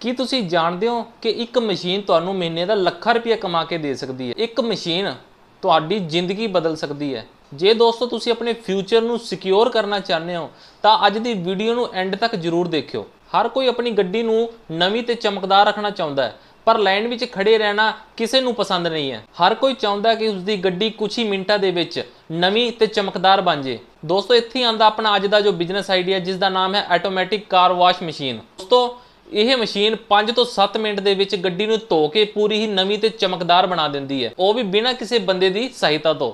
ਕੀ ਤੁਸੀਂ ਜਾਣਦੇ ਹੋ ਕਿ ਇੱਕ ਮਸ਼ੀਨ ਤੁਹਾਨੂੰ ਮਹੀਨੇ ਦਾ ਲੱਖਾਂ ਰੁਪਏ ਕਮਾ ਕੇ ਦੇ ਸਕਦੀ ਹੈ? ਇੱਕ ਮਸ਼ੀਨ ਤੁਹਾਡੀ ਜ਼ਿੰਦਗੀ ਬਦਲ ਸਕਦੀ ਹੈ। ਜੇ ਦੋਸਤੋ ਤੁਸੀਂ ਆਪਣੇ ਫਿਊਚਰ ਨੂੰ ਸਿਕਿਉਰ ਕਰਨਾ ਚਾਹੁੰਦੇ ਹੋ, ਤਾਂ ਅੱਜ ਦੀ ਵੀਡੀਓ ਨੂੰ ਐਂਡ ਤੱਕ ਜ਼ਰੂਰ ਦੇਖਿਓ। ਹਰ ਕੋਈ ਆਪਣੀ ਗੱਡੀ ਨੂੰ ਨਵੀਂ ਤੇ ਚਮਕਦਾਰ ਰੱਖਣਾ ਚਾਹੁੰਦਾ ਹੈ, ਪਰ ਲਾਈਨ ਵਿੱਚ ਖੜੇ ਰਹਿਣਾ ਕਿਸੇ ਨੂੰ ਪਸੰਦ ਨਹੀਂ ਹੈ। ਹਰ ਕੋਈ ਚਾਹੁੰਦਾ ਕਿ ਉਸਦੀ ਗੱਡੀ ਕੁਝ ਹੀ ਮਿੰਟਾਂ ਦੇ ਵਿੱਚ ਨਵੀਂ ਤੇ ਚਮਕਦਾਰ ਬਣ ਜੇ ਦੋਸਤੋ ਇੱਥੇ ਹੀ ਆਂਦਾ ਆਪਣਾ ਅੱਜ ਦਾ ਜੋ ਬਿਜ਼ਨਸ ਆਈਡੀਆ ਜਿਸ ਦਾ ਨਾਮ ਹੈ ਆਟੋਮੈਟਿਕ ਕਾਰ ਵਾਸ਼ ਮਸ਼ੀਨ ਦੋਸਤੋ ਇਹ ਮਸ਼ੀਨ 5 ਤੋਂ 7 ਮਿੰਟ ਦੇ ਵਿੱਚ ਗੱਡੀ ਨੂੰ ਧੋ ਕੇ ਪੂਰੀ ਹੀ ਨਵੀਂ ਤੇ ਚਮਕਦਾਰ ਬਣਾ ਦਿੰਦੀ ਹੈ। ਉਹ ਵੀ ਬਿਨਾਂ ਕਿਸੇ ਬੰਦੇ ਦੀ ਸਹਾਇਤਾ ਤੋਂ।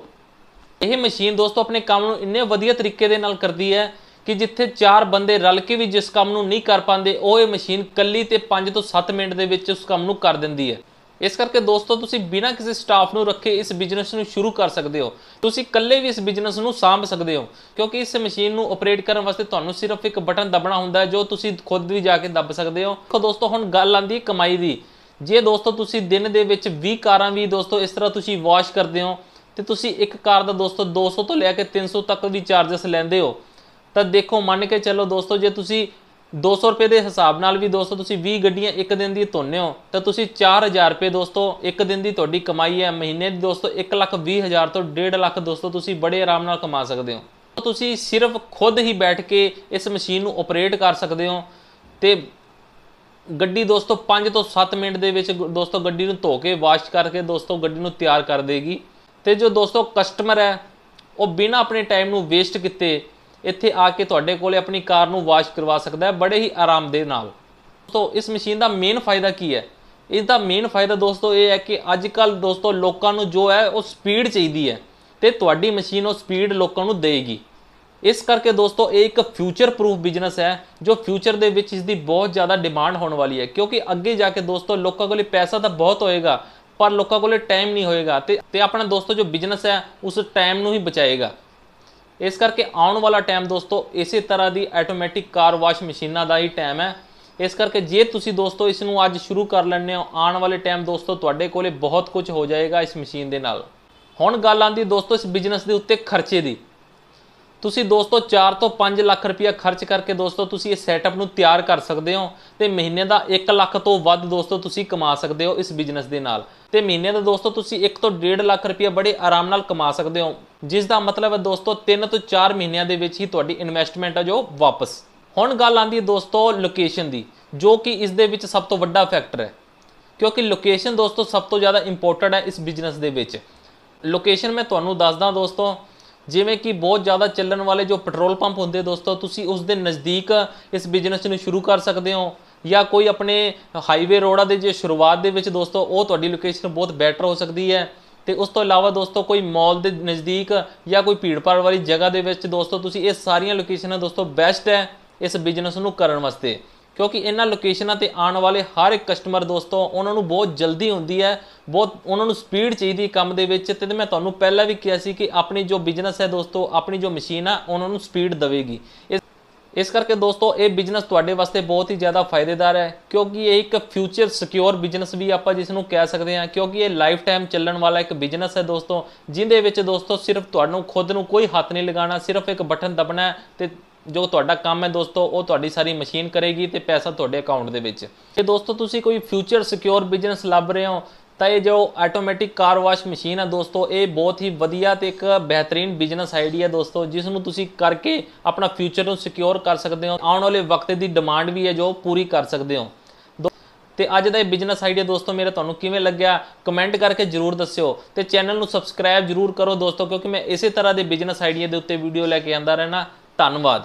ਇਹ ਮਸ਼ੀਨ ਦੋਸਤੋ ਆਪਣੇ ਕੰਮ ਨੂੰ ਇੰਨੇ ਵਧੀਆ ਤਰੀਕੇ ਦੇ ਨਾਲ ਕਰਦੀ ਹੈ ਕਿ ਜਿੱਥੇ ਚਾਰ ਬੰਦੇ ਰਲ ਕੇ ਵੀ ਜਿਸ ਕੰਮ ਨੂੰ ਨਹੀਂ ਕਰ ਪਾਉਂਦੇ, ਉਹ ਇਹ ਮਸ਼ੀਨ ਕੱਲੀ ਤੇ 5 ਤੋਂ 7 ਮਿੰਟ ਦੇ ਵਿੱਚ ਉਸ ਕੰਮ ਨੂੰ ਕਰ ਦਿੰਦੀ ਹੈ। ਇਸ ਕਰਕੇ ਦੋਸਤੋ, ਤੁਸੀਂ ਬਿਨਾਂ ਕਿਸੇ ਸਟਾਫ ਨੂੰ ਰੱਖੇ ਇਸ ਬਿਜ਼ਨਸ ਨੂੰ ਸ਼ੁਰੂ ਕਰ ਸਕਦੇ ਹੋ। ਤੁਸੀਂ ਇਕੱਲੇ ਵੀ ਇਸ ਬਿਜ਼ਨਸ ਨੂੰ ਸਾਂਭ ਸਕਦੇ ਹੋ, ਕਿਉਂਕਿ ਇਸ ਮਸ਼ੀਨ ਨੂੰ ਆਪਰੇਟ ਕਰਨ ਵਾਸਤੇ ਤੁਹਾਨੂੰ ਸਿਰਫ ਇੱਕ ਬਟਨ ਦਬਣਾ ਹੁੰਦਾ ਹੈ, ਜੋ ਤੁਸੀਂ ਖੁਦ ਵੀ ਜਾ ਕੇ ਦੱਬ ਸਕਦੇ ਹੋ। ਦੇਖੋ ਦੋਸਤੋ, ਹੁਣ ਗੱਲ ਆਂਦੀ ਹੈ ਕਮਾਈ ਦੀ। ਜੇ ਦੋਸਤੋ, ਤੁਸੀਂ ਦਿਨ ਦੇ ਵਿੱਚ 20 ਕਾਰਾਂ ਵੀ ਦੋਸਤੋ, ਇਸ ਤਰ੍ਹਾਂ ਤੁਸੀਂ ਵਾਸ਼ ਕਰਦੇ ਹੋ, ਤੇ ਤੁਸੀਂ ਇੱਕ ਕਾਰ ਦਾ ਦੋਸਤੋ 200 ਤੋਂ ਲੈ ਕੇ 300 ਤੱਕ ਵੀ ਚਾਰजेस ਲੈਂਦੇ ਹੋ, ਤਾਂ ਦੇਖੋ, ਮੰਨ ਕੇ ਚੱਲੋ ਦੋਸਤੋ, ਜੇ ਤੁਸੀਂ 200 ਰੁਪਏ ਦੇ ਹਿਸਾਬ ਨਾਲ ਵੀ ਦੋਸਤੋ ਤੁਸੀਂ 20 ਗੱਡੀਆਂ ਇੱਕ ਦਿਨ ਦੀ ਧੋਨੇ ਹੋ, ਤਾਂ ਤੁਸੀਂ 4000 ਰੁਪਏ ਦੋਸਤੋ ਇੱਕ ਦਿਨ ਦੀ ਤੁਹਾਡੀ ਕਮਾਈ ਹੈ, ਮਹੀਨੇ ਦੀ ਦੋਸਤੋ 1 ਲੱਖ 20 ਹਜ਼ਾਰ ਤੋਂ 1.5 ਲੱਖ ਦੋਸਤੋ ਤੁਸੀਂ ਬੜੇ ਆਰਾਮ ਨਾਲ ਕਮਾ ਸਕਦੇ ਹੋ। ਤੁਸੀਂ ਸਿਰਫ ਖੁਦ ਹੀ ਬੈਠ ਕੇ ਇਸ ਮਸ਼ੀਨ ਨੂੰ ਆਪਰੇਟ ਕਰ ਸਕਦੇ ਹੋ ਤੇ ਗੱਡੀ ਦੋਸਤੋ 5 ਤੋਂ 7 ਮਿੰਟ ਦੇ ਵਿੱਚ ਦੋਸਤੋ ਗੱਡੀ ਨੂੰ ਧੋ ਕੇ ਵਾਸ਼ ਕਰਕੇ ਦੋਸਤੋ ਗੱਡੀ ਨੂੰ ਤਿਆਰ ਕਰ ਦੇਗੀ। ਤੇ ਜੋ ਦੋਸਤੋ ਕਸਟਮਰ ਹੈ, ਉਹ ਬਿਨਾਂ ਆਪਣੇ ਟਾਈਮ ਨੂੰ ਵੇਸਟ ਕੀਤੇ ਇੱਥੇ ਆ ਕੇ ਤੁਹਾਡੇ ਕੋਲੇ ਆਪਣੀ ਕਾਰ ਨੂੰ ਵਾਸ਼ ਕਰਵਾ ਸਕਦਾ ਹੈ, ਬੜੇ ਹੀ ਆਰਾਮ ਦੇ ਨਾਲ। ਦੋਸਤੋ, ਇਸ ਮਸ਼ੀਨ ਦਾ ਮੇਨ ਫਾਇਦਾ ਕੀ ਹੈ? ਇਸ ਦਾ ਮੇਨ ਫਾਇਦਾ ਦੋਸਤੋ ਇਹ ਹੈ ਕਿ ਅੱਜ ਕੱਲ ਦੋਸਤੋ ਲੋਕਾਂ ਨੂੰ ਜੋ ਹੈ ਉਹ ਸਪੀਡ ਚਾਹੀਦੀ ਹੈ ਤੇ ਤੁਹਾਡੀ ਮਸ਼ੀਨ ਉਹ ਸਪੀਡ ਲੋਕਾਂ ਨੂੰ ਦੇਗੀ ਇਸ ਕਰਕੇ ਦੋਸਤੋ ਇਹ ਇੱਕ ਫਿਊਚਰ ਪ੍ਰੂਫ ਬਿਜ਼ਨਸ ਹੈ, ਜੋ ਫਿਊਚਰ ਦੇ ਵਿੱਚ ਇਸ ਦੀ ਬਹੁਤ ਜ਼ਿਆਦਾ ਡਿਮਾਂਡ ਹੋਣ ਵਾਲੀ ਹੈ। ਕਿਉਂਕਿ ਅੱਗੇ ਜਾ ਕੇ ਦੋਸਤੋ ਲੋਕਾਂ ਕੋਲੇ ਪੈਸਾ ਤਾਂ ਬਹੁਤ ਹੋਏਗਾ, ਪਰ ਲੋਕਾਂ ਕੋਲੇ ਟਾਈਮ ਨਹੀਂ ਹੋਏਗਾ ਤੇ ਤੇ ਆਪਣਾ ਦੋਸਤੋ ਜੋ ਬਿਜ਼ਨਸ ਹੈ, ਉਸ ਟਾਈਮ ਨੂੰ ਹੀ ਬਚਾਏਗਾ। ਇਸ ਕਰਕੇ ਆਉਣ ਵਾਲਾ ਟਾਈਮ ਦੋਸਤੋ, ਇਸੇ ਤਰ੍ਹਾਂ ਦੀ ਆਟੋਮੈਟਿਕ ਕਾਰ ਵਾਸ਼ ਮਸ਼ੀਨਾਂ ਦਾ ਹੀ ਟਾਈਮ ਹੈ। ਇਸ ਕਰਕੇ ਜੇ ਤੁਸੀਂ ਦੋਸਤੋ ਇਸ ਨੂੰ ਅੱਜ ਸ਼ੁਰੂ ਕਰ ਲੈਂਦੇ ਹੋ, ਆਉਣ ਵਾਲੇ ਟਾਈਮ ਦੋਸਤੋ ਤੁਹਾਡੇ ਕੋਲੇ ਬਹੁਤ ਕੁਝ ਹੋ ਜਾਏਗਾ ਇਸ ਮਸ਼ੀਨ ਦੇ ਨਾਲ। ਹੁਣ ਗੱਲ ਆਂਦੀ ਦੋਸਤੋ ਇਸ ਬਿਜ਼ਨਸ ਦੇ ਉੱਤੇ ਖਰਚੇ ਦੀ। ਤੁਸੀਂ ਦੋਸਤੋ 4 ਤੋਂ 5 ਲੱਖ ਰੁਪਇਆ ਖਰਚ ਕਰਕੇ ਦੋਸਤੋ ਤੁਸੀਂ ਇਹ ਸੈਟਅਪ ਨੂੰ ਤਿਆਰ ਕਰ ਸਕਦੇ ਹੋ ਤੇ ਮਹੀਨੇ ਦਾ 1 ਲੱਖ ਤੋਂ ਵੱਧ ਦੋਸਤੋ ਤੁਸੀਂ ਕਮਾ ਸਕਦੇ ਹੋ ਇਸ ਬਿਜ਼ਨਸ ਦੇ ਨਾਲ। ਤੇ ਮਹੀਨੇ ਦਾ ਦੋਸਤੋ ਤੁਸੀਂ 1 ਤੋਂ 1.5 ਲੱਖ ਰੁਪਇਆ ਬੜੇ ਆਰਾਮ ਨਾਲ ਕਮਾ ਸਕਦੇ ਹੋ, ਜਿਸ ਦਾ ਮਤਲਬ ਹੈ ਦੋਸਤੋ 3 ਤੋਂ 4 ਮਹੀਨਿਆਂ ਦੇ ਵਿੱਚ ਹੀ ਤੁਹਾਡੀ ਇਨਵੈਸਟਮੈਂਟ ਹੈ ਜੋ ਵਾਪਸ। ਹੁਣ ਗੱਲ ਆਂਦੀ ਹੈ ਦੋਸਤੋ ਲੋਕੇਸ਼ਨ ਦੀ, ਜੋ ਕਿ ਇਸ ਦੇ ਵਿੱਚ ਸਭ ਤੋਂ ਵੱਡਾ ਫੈਕਟਰ ਹੈ। ਕਿਉਂਕਿ ਲੋਕੇਸ਼ਨ ਦੋਸਤੋ ਸਭ ਤੋਂ ਜ਼ਿਆਦਾ ਇੰਪੋਰਟੈਂਟ ਹੈ ਇਸ ਬਿਜ਼ਨਸ ਦੇ ਵਿੱਚ। ਲੋਕੇਸ਼ਨ ਮੈਂ ਤੁਹਾਨੂੰ ਦੱਸਦਾ ਦੋਸਤੋ ਜਿਵੇਂ ਕਿ ਬਹੁਤ ਜ਼ਿਆਦਾ ਚੱਲਣ ਵਾਲੇ ਜੋ ਪੈਟਰੋਲ ਪੰਪ ਹੁੰਦੇ ਦੋਸਤੋ, ਤੁਸੀਂ ਉਸ ਦੇ ਨਜ਼ਦੀਕ ਇਸ ਬਿਜ਼ਨਸ ਨੂੰ ਸ਼ੁਰੂ ਕਰ ਸਕਦੇ ਹੋ ਜਾਂ ਕੋਈ ਆਪਣੇ ਹਾਈਵੇ ਰੋਡਾਂ ਦੇ ਜੇ ਸ਼ੁਰੂਆਤ ਦੇ ਵਿੱਚ ਦੋਸਤੋ, ਉਹ ਤੁਹਾਡੀ ਲੋਕੇਸ਼ਨ ਬਹੁਤ ਬੈਟਰ ਹੋ ਸਕਦੀ ਹੈ। ਤੇ ਉਸ ਤੋਂ ਇਲਾਵਾ ਦੋਸਤੋ, ਕੋਈ ਮਾਲ ਦੇ ਨਜ਼ਦੀਕ ਜਾਂ ਕੋਈ ਭੀੜਪਾੜ ਵਾਲੀ ਜਗ੍ਹਾ ਦੇ ਵਿੱਚ ਦੋਸਤੋ, ਤੁਸੀਂ ਇਹ ਸਾਰੀਆਂ ਲੋਕੇਸ਼ਨਾਂ ਦੋਸਤੋ ਬੈਸਟ ਹੈ ਇਸ ਬਿਜ਼ਨਸ ਨੂੰ ਕਰਨ ਵਾਸਤੇ। ਕਿਉਂਕਿ ਇਹਨਾਂ ਲੋਕੇਸ਼ਨਾਂ ਤੇ ਆਉਣ ਵਾਲੇ ਹਰ ਇੱਕ ਕਸਟਮਰ ਦੋਸਤੋ, ਉਹਨਾਂ ਨੂੰ ਬਹੁਤ ਜਲਦੀ ਹੁੰਦੀ ਹੈ, ਬਹੁਤ ਉਹਨਾਂ ਨੂੰ ਸਪੀਡ ਚਾਹੀਦੀ ਕੰਮ ਦੇ ਵਿੱਚ ਤੇ ਮੈਂ ਤੁਹਾਨੂੰ ਪਹਿਲਾਂ ਵੀ ਕਿਹਾ ਸੀ ਕਿ ਆਪਣੀ ਜੋ ਬਿਜ਼ਨਸ ਹੈ ਦੋਸਤੋ, ਆਪਣੀ ਜੋ ਮਸ਼ੀਨ ਆ, ਉਹਨਾਂ ਨੂੰ ਸਪੀਡ ਦੇਵੇਗੀ। ਇਸ ਕਰਕੇ ਦੋਸਤੋ, ਇਹ ਬਿਜ਼ਨਸ ਤੁਹਾਡੇ ਵਾਸਤੇ ਬਹੁਤ ਹੀ ਜ਼ਿਆਦਾ ਫਾਇਦੇਦਾਰ ਹੈ, ਕਿਉਂਕਿ ਇਹ ਇੱਕ ਫਿਊਚਰ ਸਿਕਿਉਰ ਬਿਜ਼ਨਸ ਵੀ ਆਪਾਂ ਜਿਸ ਨੂੰ ਕਹਿ ਸਕਦੇ ਹਾਂ, ਕਿਉਂਕਿ ਇਹ ਲਾਈਫ ਟਾਈਮ ਚੱਲਣ ਵਾਲਾ ਇੱਕ ਬਿਜ਼ਨਸ ਹੈ ਦੋਸਤੋ, ਜਿੰਦੇ ਵਿੱਚ ਦੋਸਤੋ ਸਿਰਫ ਤੁਹਾਨੂੰ ਖੁਦ ਨੂੰ ਕੋਈ ਹੱਥ ਨਹੀਂ ਲਗਾਉਣਾ, ਸਿਰਫ ਇੱਕ ਬਟਨ ਦਬਣਾ ਹੈ ਤੇ ਜੋ ਤੁਹਾਡਾ ਕੰਮ ਹੈ ਦੋਸਤੋ, ਉਹ ਤੁਹਾਡੀ ਸਾਰੀ ਮਸ਼ੀਨ ਕਰੇਗੀ ਤੇ ਪੈਸਾ ਤੁਹਾਡੇ ਅਕਾਊਂਟ ਦੇ ਵਿੱਚ। ਤੇ ਦੋਸਤੋ ਤੁਸੀਂ ਕੋਈ ਫਿਊਚਰ ਸਿਕਿਉਰ ਬਿਜ਼ਨਸ ਲੱਭ ਰਹੇ ਹੋ, ਤਾਂ ਇਹ ਜੋ ਆਟੋਮੈਟਿਕ ਕਾਰ ਵਾਸ਼ ਮਸ਼ੀਨ ਹੈ ਦੋਸਤੋ, ਇਹ ਬਹੁਤ ਹੀ ਵਧੀਆ ਤੇ ਇੱਕ ਬਿਹਤਰੀਨ ਬਿਜ਼ਨਸ ਆਈਡੀਆ ਦੋਸਤੋ, ਜਿਸ ਨੂੰ ਤੁਸੀਂ ਕਰਕੇ ਆਪਣਾ ਫਿਊਚਰ ਨੂੰ ਸਿਕਿਉਰ ਕਰ ਸਕਦੇ ਹੋ। ਆਉਣ ਵਾਲੇ ਵਕਤ ਦੀ ਡਿਮਾਂਡ ਵੀ ਹੈ ਜੋ ਪੂਰੀ ਕਰ ਸਕਦੇ ਹੋ। ਤੇ ਅੱਜ ਦਾ ਇਹ ਬਿਜ਼ਨਸ ਆਈਡੀਆ ਦੋਸਤੋ, ਮੇਰਾ ਤੁਹਾਨੂੰ ਕਿਵੇਂ ਲੱਗਿਆ? ਕਮੈਂਟ ਕਰਕੇ ਜਰੂਰ ਦੱਸਿਓ ਤੇ ਚੈਨਲ ਨੂੰ ਸਬਸਕ੍ਰਾਈਬ ਜਰੂਰ ਕਰੋ ਦੋਸਤੋ, ਕਿਉਂਕਿ ਮੈਂ ਇਸੇ ਤਰ੍ਹਾਂ ਦੇ ਬਿਜ਼ਨਸ ਆਈਡੀਆ ਦੇ ਉੱਤੇ ਵੀਡੀਓ ਲੈ ਕੇ ਆਂਦਾ ਰਹਿਣਾ ਧੰਨਵਾਦ।